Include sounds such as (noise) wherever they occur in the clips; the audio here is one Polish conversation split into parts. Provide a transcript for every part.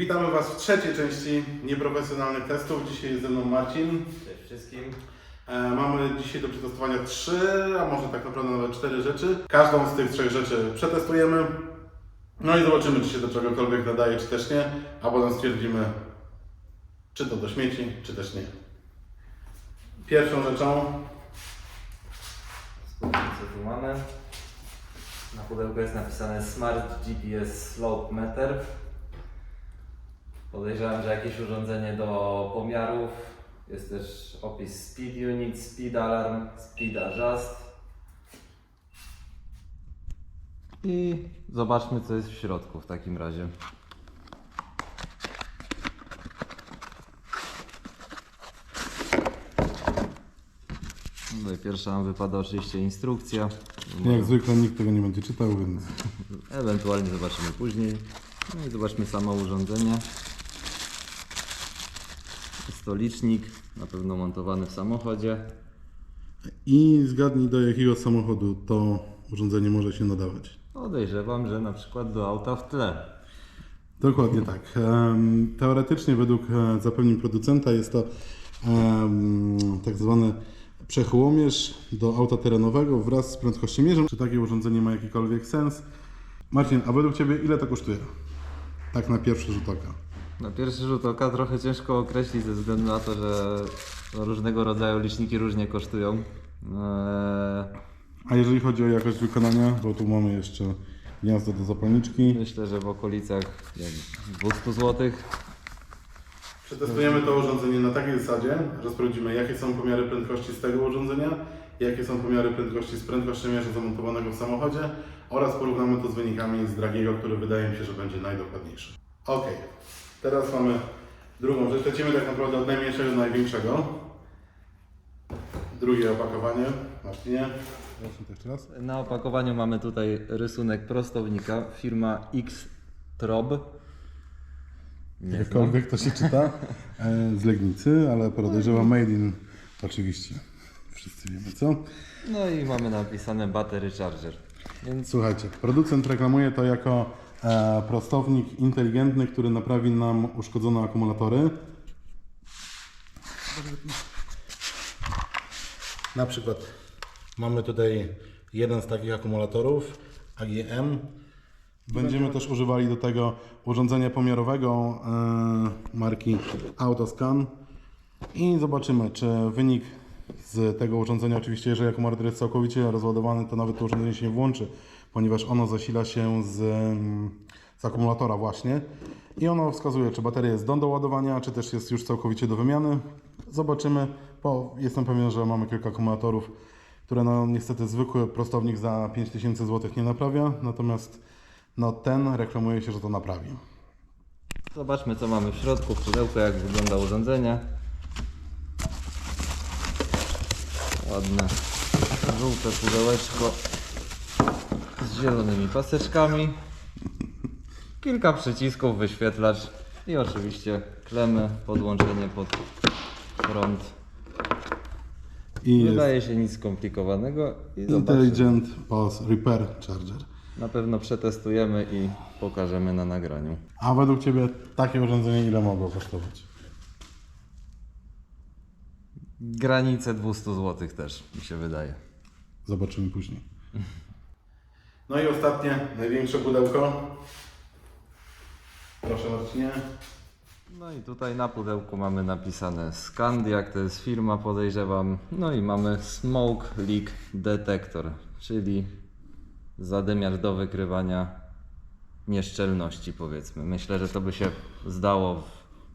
Witamy Was w trzeciej części nieprofesjonalnych testów. Dzisiaj jest ze mną Marcin. Cześć wszystkim. E, mamy dzisiaj do przetestowania trzy, a może tak naprawdę nawet cztery rzeczy. Każdą z tych trzech rzeczy przetestujemy. No i zobaczymy, czy się do czegokolwiek nadaje, czy też nie. A potem stwierdzimy, czy to do śmieci, czy też nie. Pierwszą rzeczą Spójrzmy co tu mamy. Na pudełku jest napisane Smart GPS Slope Meter. Podejrzewam, że jakieś urządzenie do pomiarów. Jest też opis Speed Unit, Speed Alarm, Speed Adjust. I zobaczmy co jest w środku w takim razie. Tutaj pierwsza nam wypada oczywiście instrukcja. Jak zwykle nikt tego nie będzie czytał, więc Ewentualnie zobaczymy później. No i zobaczmy samo urządzenie. Jest to licznik, na pewno montowany w samochodzie. I zgadnij do jakiego samochodu to urządzenie może się nadawać. Podejrzewam, że na przykład do auta w tle. Dokładnie tak. Teoretycznie według e, zapewnień producenta jest to tak zwany przechołomierz do auta terenowego wraz z prędkościomierzem. Czy takie urządzenie ma jakikolwiek sens? Marcin, a według Ciebie ile to kosztuje? Tak na pierwszy rzut oka. Na pierwszy rzut oka trochę ciężko określić ze względu na to, że no, różnego rodzaju liczniki różnie kosztują. Eee, A jeżeli chodzi o jakość wykonania, bo tu mamy jeszcze gniazdo do zapalniczki. myślę, że w okolicach nie wiem, 200 zł. Przetestujemy to urządzenie na takiej zasadzie, że sprawdzimy jakie są pomiary prędkości z tego urządzenia, jakie są pomiary prędkości z prędkościomierza zamontowanego w samochodzie oraz porównamy to z wynikami z Dragiego, który wydaje mi się, że będzie najdokładniejszy. Ok, teraz mamy drugą rzecz. Lecimy tak naprawdę od najmniejszego do największego. Drugie opakowanie. Raz. Na opakowaniu mamy tutaj rysunek prostownika, firma X-Trob. Jakkolwiek to się czyta. E, Z Legnicy, ale podejrzewam made in oczywiście. Wszyscy wiemy co. No i mamy napisane Battery Charger. Więc Słuchajcie, producent reklamuje to jako prostownik inteligentny, który naprawi nam uszkodzone akumulatory. Na przykład mamy tutaj jeden z takich akumulatorów AGM. Będziemy też używali do tego urządzenia pomiarowego e, marki Autoscan i zobaczymy, czy wynik z tego urządzenia, oczywiście jeżeli akumulator jest całkowicie rozładowany, to nawet to urządzenie się nie włączy, ponieważ ono zasila się z, mm, z akumulatora właśnie i ono wskazuje, czy bateria jest do doładowania, czy też jest już całkowicie do wymiany. Zobaczymy, bo jestem pewien, że mamy kilka akumulatorów, które no niestety zwykły prostownik za 5000 zł nie naprawia, natomiast no ten reklamuje się, że to naprawi. zobaczmy co mamy w środku, w pudełku, jak wygląda urządzenie. Ładne żółte pudełeczko z zielonymi paseczkami. Kilka przycisków, wyświetlacz i oczywiście klemy, podłączenie pod prąd. I jest Wydaje się nic skomplikowanego i zobaczymy. Intelligent Pulse Repair Charger. Na pewno przetestujemy i pokażemy na nagraniu. A według Ciebie takie urządzenie ile mogło kosztować? Granice 200 zł też mi się wydaje. Zobaczymy później. No i ostatnie, największe pudełko. Proszę Marcinie. No i tutaj na pudełku mamy napisane Scandiak, to jest firma podejrzewam. No i mamy Smoke Leak Detector, czyli zadymiarz do wykrywania nieszczelności powiedzmy. Myślę, że to by się zdało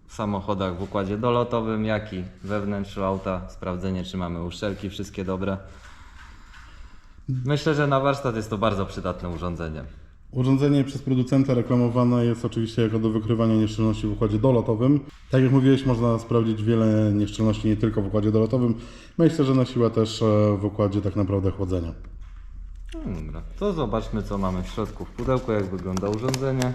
w samochodach w układzie dolotowym, jak i we wnętrzu auta. Sprawdzenie czy mamy uszczelki wszystkie dobre. Myślę, że na warsztat jest to bardzo przydatne urządzenie. Urządzenie przez producenta reklamowane jest oczywiście jako do wykrywania nieszczelności w układzie dolotowym. Tak jak mówiłeś, można sprawdzić wiele nieszczelności nie tylko w układzie dolotowym. Myślę, że na siłę też e, w układzie tak naprawdę chłodzenia. No Dobra, to zobaczmy co mamy w środku w pudełku, jak wygląda urządzenie.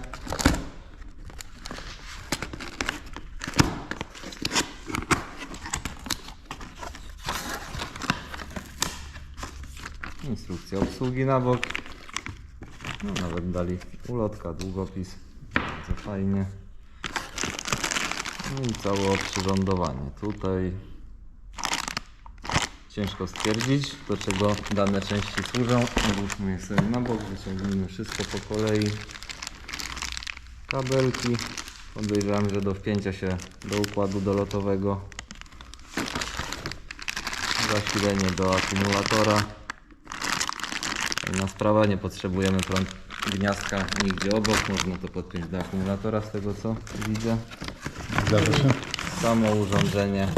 Instrukcja obsługi na bok. No nawet dali ulotka, długopis. Bardzo fajnie. No i całe oprzyrządowanie. Tutaj ciężko stwierdzić, do czego dane części służą. Odłóżmy je sobie na bok, wyciągnijmy wszystko po kolei. Kabelki. Podejrzewam, że do wpięcia się do układu dolotowego. Zasilenie do akumulatora. Inna sprawa, nie potrzebujemy prąd gniazdka nigdzie obok. Można to podpiąć do akumulatora z tego co widzę. Zgadza się? Samo urządzenie.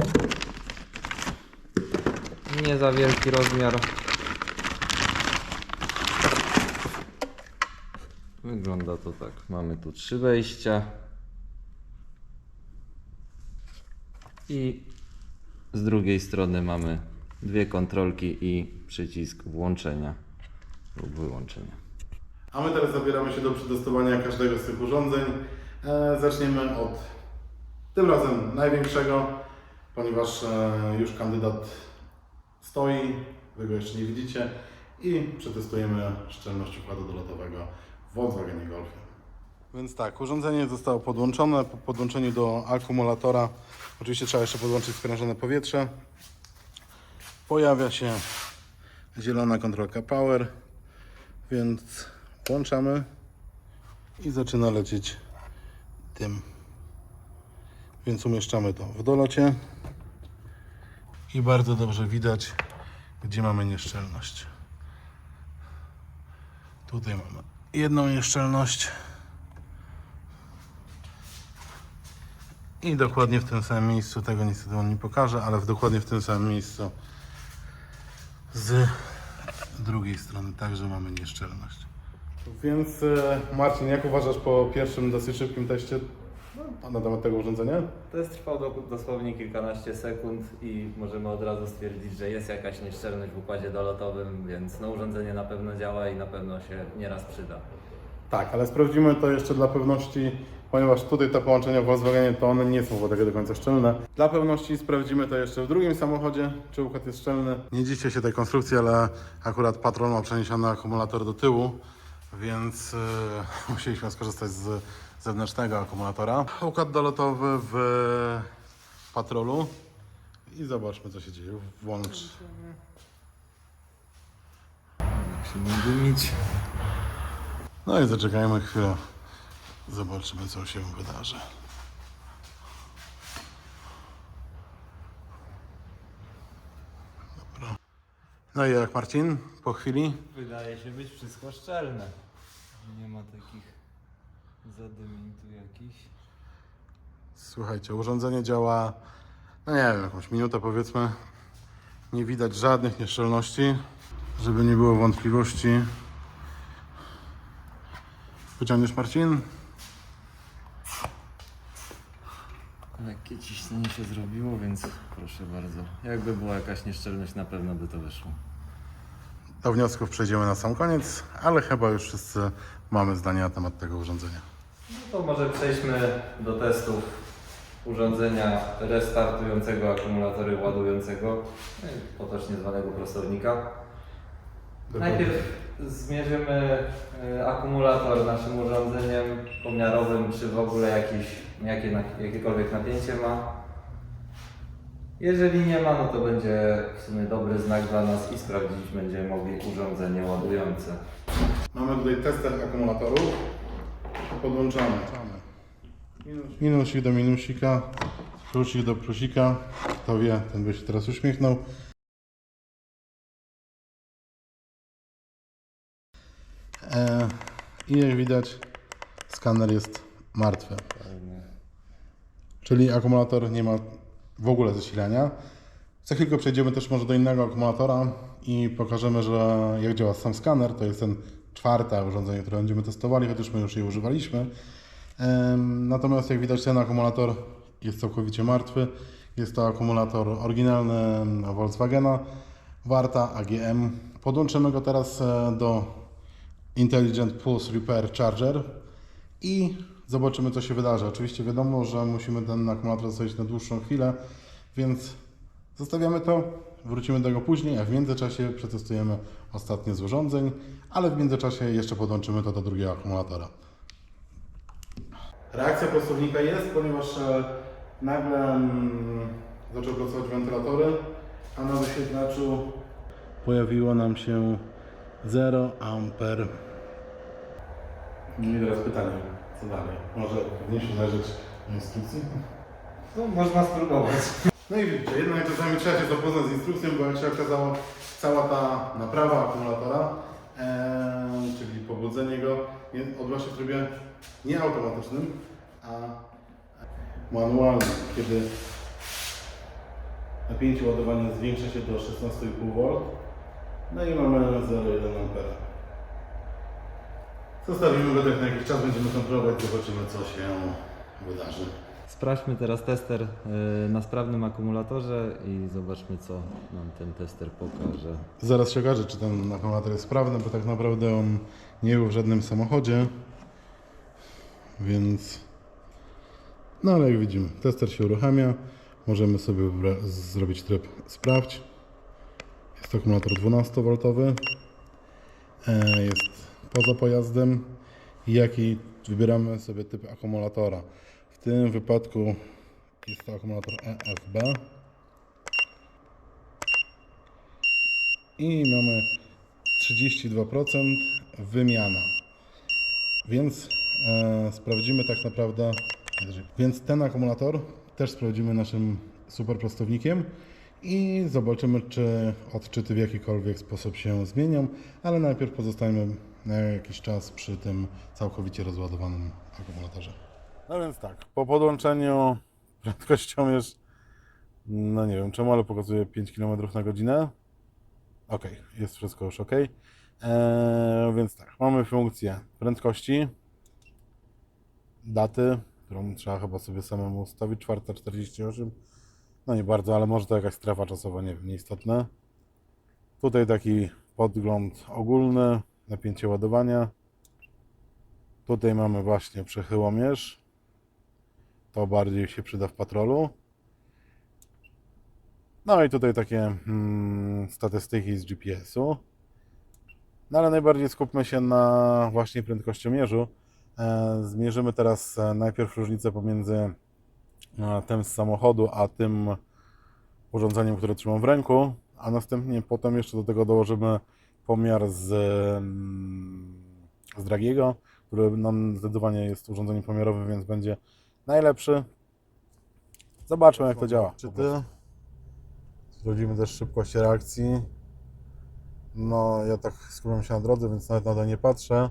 Nie za wielki rozmiar. Wygląda to tak. Mamy tu trzy wejścia. I z drugiej strony mamy dwie kontrolki i przycisk włączenia lub wyłączenia. A my teraz zabieramy się do przetestowania każdego z tych urządzeń. E, zaczniemy od tym razem największego, ponieważ e, już kandydat stoi, wy go jeszcze nie widzicie i przetestujemy szczelność układu dolotowego w Volkswagenie Golfie. Więc tak, urządzenie zostało podłączone. Po podłączeniu do akumulatora, oczywiście trzeba jeszcze podłączyć sprężone powietrze. Pojawia się zielona kontrolka Power, więc włączamy i zaczyna lecieć dym. Więc umieszczamy to w dolocie i bardzo dobrze widać, gdzie mamy nieszczelność. Tutaj mamy jedną nieszczelność i dokładnie w tym samym miejscu, tego niestety Wam nie pokażę, ale dokładnie w tym samym miejscu z drugiej strony także mamy nieszczelność. Więc e, Marcin, jak uważasz po pierwszym dosyć szybkim teście no, na temat tego urządzenia? Test trwał do, dosłownie kilkanaście sekund i możemy od razu stwierdzić, że jest jakaś nieszczelność w układzie dolotowym, więc no, urządzenie na pewno działa i na pewno się nieraz przyda. Tak, ale sprawdzimy to jeszcze dla pewności, ponieważ tutaj te połączenia w Volkswagenie to one nie są w tego do końca szczelne. Dla pewności sprawdzimy to jeszcze w drugim samochodzie, czy układ jest szczelny. Nie dziwcie się tej konstrukcji, ale akurat Patrol ma przeniesiony akumulator do tyłu, więc e, (laughs) musieliśmy skorzystać z zewnętrznego akumulatora. Układ dolotowy w Patrolu i zobaczmy co się dzieje. Włącz. Musimy dymić. No i zaczekajmy chwilę. Zobaczymy, co się wydarzy. Dobra. No i jak Marcin? Po chwili? Wydaje się być wszystko szczelne. Nie ma takich zadymień tu jakichś. Słuchajcie, urządzenie działa, no nie wiem, jakąś minutę powiedzmy. Nie widać żadnych nieszczelności, żeby nie było wątpliwości. Wyciągniesz Marcin? Lekkie ciśnienie się zrobiło, więc proszę bardzo. Jakby była jakaś nieszczelność, na pewno by to wyszło. Do wniosków przejdziemy na sam koniec, ale chyba już wszyscy mamy zdanie na temat tego urządzenia. No to może przejdźmy do testów urządzenia restartującego akumulatory ładującego, no potocznie zwanego prostownika. Najpierw zmierzymy y, akumulator naszym urządzeniem pomiarowym, czy w ogóle jakiś, jakie, jakiekolwiek napięcie ma. Jeżeli nie ma, no to będzie w sumie dobry znak dla nas i sprawdzić będziemy mogli urządzenie ładujące. Mamy tutaj tester akumulatorów. Podłączamy. Minusik do minusika, plusik do plusika. Kto wie, ten by się teraz uśmiechnął. E, I jak widać, skaner jest martwy. Czyli akumulator nie ma w ogóle zasilania. Za chwilkę przejdziemy też może do innego akumulatora i pokażemy, że jak działa sam skaner. To jest ten czwarte urządzenie, które będziemy testowali, chociaż my już je używaliśmy. Natomiast jak widać ten akumulator jest całkowicie martwy. Jest to akumulator oryginalny Volkswagena, Warta AGM. Podłączymy go teraz e, do Intelligent Pulse Repair Charger i zobaczymy co się wydarzy. Oczywiście wiadomo, że musimy ten akumulator zostawić na dłuższą chwilę, więc zostawiamy to, wrócimy do tego później, a w międzyczasie przetestujemy ostatnie z urządzeń, ale w międzyczasie jeszcze podłączymy to do drugiego akumulatora. Reakcja prostownika jest, ponieważ e, nagle mm, zaczął pracować wentylatory, a na wyświetlaczu pojawiło nam się 0 amper. No i teraz pytanie, co dalej? Może powinniśmy zajrzeć do instrukcji? No, można spróbować. No i widzicie, jednak czasami trzeba się zapoznać z instrukcją, bo jak się okazało, cała ta naprawa akumulatora, czyli pobudzenie go, odbywa się w trybie nie automatycznym, a manualnym, kiedy napięcie ładowania zwiększa się do 16,5 V, no i mamy 0,1 A. Zostawimy go tak na jakiś czas, będziemy kontrolować, zobaczymy co się wydarzy. Sprawdźmy teraz tester y, na sprawnym akumulatorze i zobaczmy co nam ten tester pokaże. Zaraz się okaże, czy ten akumulator jest sprawny, bo tak naprawdę on nie był w żadnym samochodzie. Więc. No ale jak widzimy, tester się uruchamia. Możemy sobie zrobić tryb sprawdź. Jest to akumulator 12V. E, Jest poza pojazdem. Jaki wybieramy sobie typ akumulatora. W tym wypadku jest to akumulator EFB. i mamy 32% wymiana. Więc e, sprawdzimy tak naprawdę, więc ten akumulator też sprawdzimy naszym super prostownikiem i zobaczymy, czy odczyty w jakikolwiek sposób się zmienią, ale najpierw pozostajemy na jakiś czas przy tym całkowicie rozładowanym akumulatorze. No więc tak, po podłączeniu (laughs) prędkościomierz, no nie wiem czemu, ale pokazuje 5 km na godzinę. Ok, jest wszystko już ok. Eee, więc tak, mamy funkcję prędkości, daty, którą trzeba chyba sobie samemu ustawić, 4.48. No nie bardzo, ale może to jakaś strefa czasowa, nie wiem, nieistotne. Tutaj taki podgląd ogólny, napięcie ładowania. Tutaj mamy właśnie przechyłomierz. To bardziej się przyda w patrolu. No i tutaj takie mm, statystyki z GPS-u. No ale najbardziej skupmy się na właśnie prędkościomierzu. E, zmierzymy teraz e, najpierw różnicę pomiędzy e, tym z samochodu, a tym urządzeniem, które trzymam w ręku, a następnie potem jeszcze do tego dołożymy pomiar z, mm, z Dragiego, który nam zdecydowanie jest urządzeniem pomiarowym, więc będzie najlepszy. Zobaczmy jak to działa. Czy ty Sprawdzimy też szybkość reakcji. No, ja tak skupiam się na drodze, więc nawet na to nie patrzę.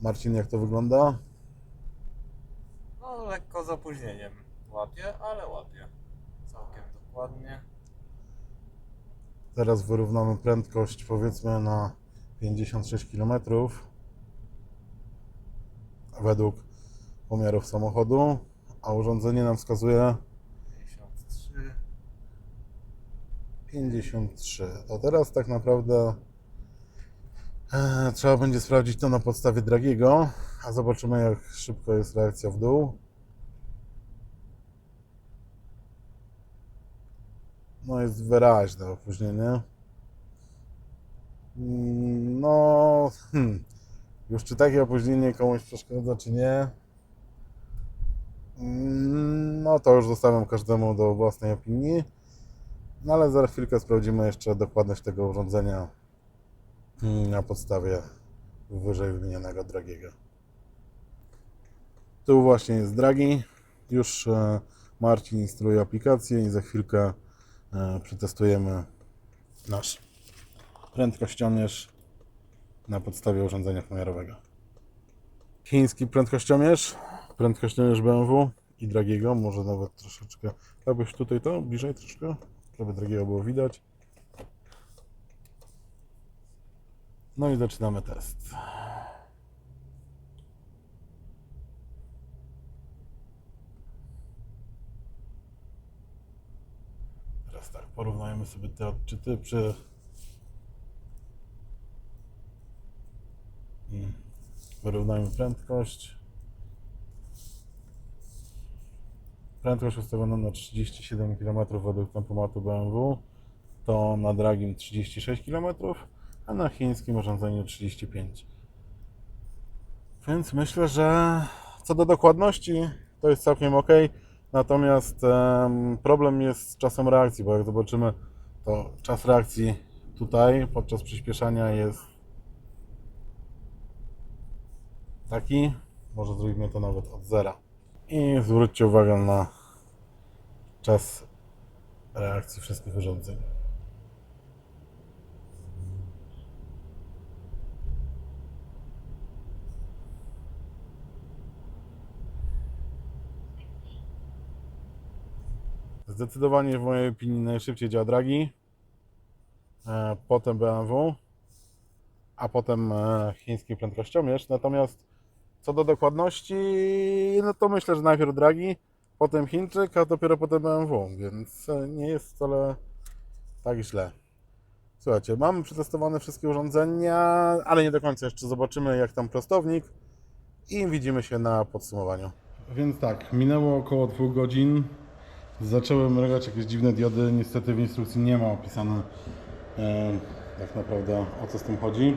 Marcin, jak to wygląda? No, lekko z opóźnieniem łapie, ale łapie. Całkiem dokładnie. Teraz wyrównamy prędkość powiedzmy na 56 km według pomiarów samochodu, a urządzenie nam wskazuje 53. 53. To teraz tak naprawdę e, trzeba będzie sprawdzić to na podstawie Dragiego, a zobaczymy jak szybko jest reakcja w dół. No jest wyraźne opóźnienie. Mm, No, hmm, już czy takie opóźnienie komuś przeszkadza, czy nie? Mm, No to już zostawiam każdemu do własnej opinii. No ale za chwilkę sprawdzimy jeszcze dokładność tego urządzenia mm, na podstawie wyżej wymienionego Dragiego. Tu właśnie jest Dragi. Już e, Marcin instruuje aplikację i za chwilkę przetestujemy nasz prędkościomierz na podstawie urządzenia pomiarowego. Chiński prędkościomierz, prędkościomierz BMW i Dragiego, może nawet troszeczkę. Jakbyś tutaj to bliżej troszkę, żeby Dragiego było widać. No i zaczynamy test. Porównajmy sobie te odczyty przy. Wyrównajmy prędkość. Prędkość ustawioną na 37 km według tempomatu BMW, to na dragim 36 km, a na chińskim urządzeniu 35. Więc myślę, że co do dokładności to jest całkiem ok. Natomiast em, problem jest z czasem reakcji, bo jak zobaczymy, to czas reakcji tutaj podczas przyspieszania jest taki. Może zrobimy to nawet od zera. I zwróćcie uwagę na czas reakcji wszystkich urządzeń. Zdecydowanie w mojej opinii najszybciej działa Dragi, e, potem BMW, a potem e, chiński prędkościomierz. Natomiast co do dokładności, no to myślę, że najpierw Dragi, potem Chińczyk, a dopiero potem BMW, więc e, nie jest wcale tak źle. Słuchajcie, mamy przetestowane wszystkie urządzenia, ale nie do końca jeszcze zobaczymy jak tam prostownik i widzimy się na podsumowaniu. Więc tak, minęło około dwóch godzin. Zaczęły mrugać jakieś dziwne diody. Niestety w instrukcji nie ma opisane e, tak naprawdę o co z tym chodzi.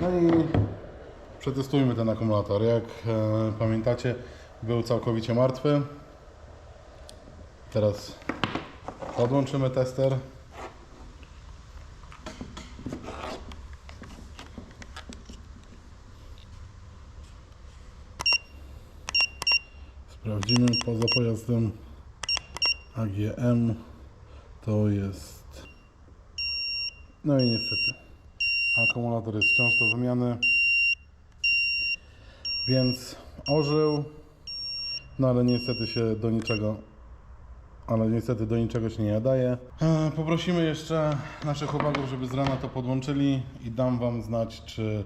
No i przetestujmy ten akumulator. Jak e, pamiętacie, był całkowicie martwy. Teraz podłączymy tester. Poza pojazdem AGM. To jest. No i niestety. Akumulator jest wciąż do wymiany. Więc ożył. No ale niestety się do niczego. Ale niestety do niczego się nie nadaje. E, Poprosimy jeszcze naszych chłopaków, żeby z rana to podłączyli i dam Wam znać, czy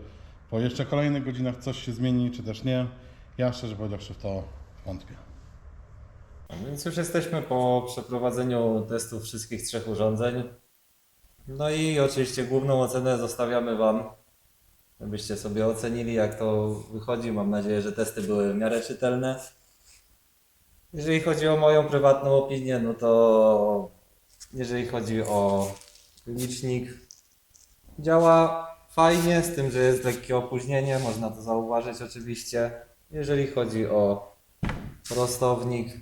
po jeszcze kolejnych godzinach coś się zmieni, czy też nie. Ja szczerze powiedziawszy w to wątpię. Więc już jesteśmy po przeprowadzeniu testów wszystkich trzech urządzeń. No i oczywiście główną ocenę zostawiamy Wam, żebyście sobie ocenili jak to wychodzi. Mam nadzieję, że testy były w miarę czytelne. Jeżeli chodzi o moją prywatną opinię, no to jeżeli chodzi o licznik, działa fajnie, z tym, że jest lekkie opóźnienie, można to zauważyć oczywiście. Jeżeli chodzi o prostownik,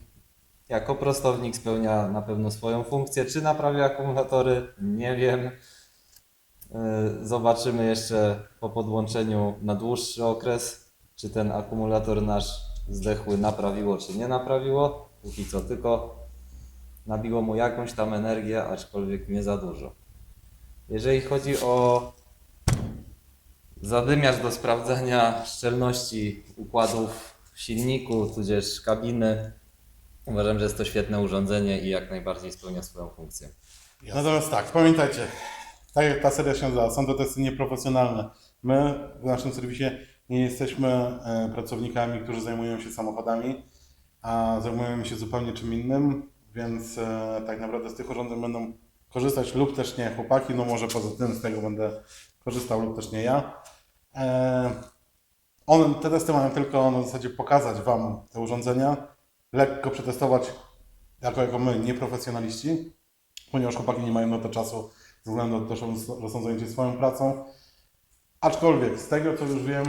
jako prostownik spełnia na pewno swoją funkcję. Czy naprawia akumulatory? Nie wiem. Yy, Zobaczymy jeszcze po podłączeniu na dłuższy okres, czy ten akumulator nasz zdechły naprawiło, czy nie naprawiło. Póki co tylko nabiło mu jakąś tam energię, aczkolwiek nie za dużo. Jeżeli chodzi o zadymiarz do sprawdzania szczelności układów w silniku, tudzież kabiny, Uważam, że jest to świetne urządzenie i jak najbardziej spełnia swoją funkcję. Natomiast tak, pamiętajcie, tak jak ta seria się nazywa, są to testy nieprofesjonalne. My w naszym serwisie nie jesteśmy e, pracownikami, którzy zajmują się samochodami, a zajmujemy się zupełnie czym innym, więc e, tak naprawdę z tych urządzeń będą korzystać lub też nie chłopaki, no może poza tym z tego będę korzystał lub też nie ja. E, one, te testy mają tylko na zasadzie pokazać Wam te urządzenia, lekko przetestować jako, jako my, nieprofesjonaliści, ponieważ chłopaki nie mają na to czasu ze względu na to, że są- zajęci swoją pracą. Aczkolwiek z tego co już wiem,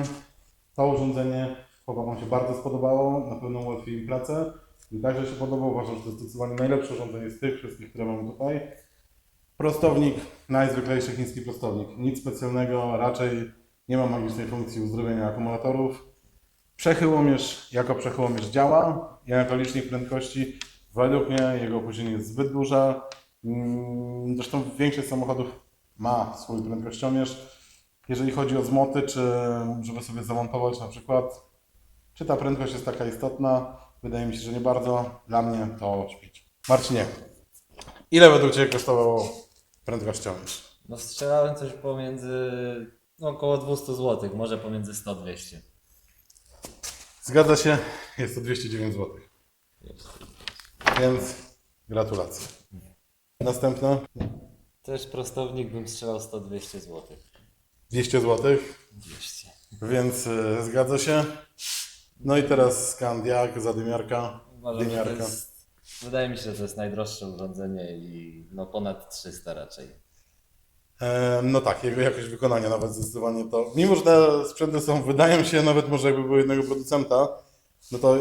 to urządzenie chłopakom się bardzo spodobało, na pewno ułatwi im pracę. Mi także się podoba, uważam, że to jest zdecydowanie najlepsze urządzenie z tych wszystkich, które mamy tutaj. Prostownik, najzwyklejszy chiński prostownik. Nic specjalnego, raczej nie ma magicznej funkcji uzdrowienia akumulatorów. Przechyłomierz jako przechyłomierz działa, jako licznik prędkości. Według mnie jego opóźnienie jest zbyt duże. Mm, Zresztą większość samochodów ma swój prędkościomierz. Jeżeli chodzi o zmoty, czy żeby sobie zamontować na przykład, czy ta prędkość jest taka istotna? Wydaje mi się, że nie bardzo. Dla mnie to śmieć. Marcinie, ile według Ciebie kosztowało prędkościomierz? No strzelałem coś pomiędzy no, około 200 zł, może pomiędzy 100-200. Zgadza się, jest to 209 zł. Więc gratulacje. Następne Też prostownik bym strzelał 100-200 zł. 200 zł, 200. więc y, zgadza się. No i teraz skandiak, zadymiarka, Uważam, że to dymiarka. jest, wydaje mi się, że to jest najdroższe urządzenie i no ponad 300 raczej. E, No tak, jego jakość wykonania nawet zdecydowanie to. Mimo, że te sprzęty są, wydają się nawet może jakby były jednego producenta, no to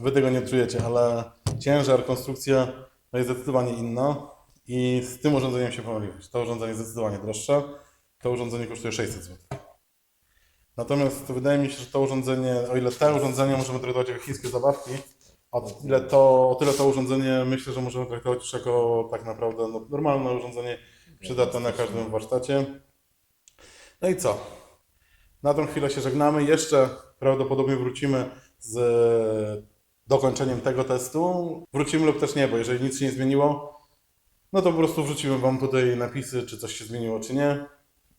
Wy tego nie czujecie, ale ciężar, konstrukcja no jest zdecydowanie inna i z tym urządzeniem się pomyliłeś. To urządzenie jest zdecydowanie droższe, to urządzenie kosztuje 600 zł. Natomiast wydaje mi się, że to urządzenie, o ile te urządzenia możemy traktować jako chińskie zabawki, o ile to, o tyle to urządzenie myślę, że możemy traktować już jako tak naprawdę no, normalne urządzenie przydatne na każdym warsztacie. No i co? Na tą chwilę się żegnamy. Jeszcze prawdopodobnie wrócimy z dokończeniem tego testu. Wrócimy lub też nie, bo jeżeli nic się nie zmieniło, no to po prostu wrzucimy Wam tutaj napisy, czy coś się zmieniło, czy nie.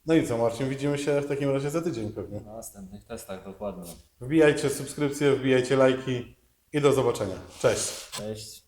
No i co, Marcin, widzimy się w takim razie za tydzień pewnie. Na następnych testach dokładnie. Wbijajcie subskrypcje, wbijajcie lajki i do zobaczenia. Cześć! Cześć.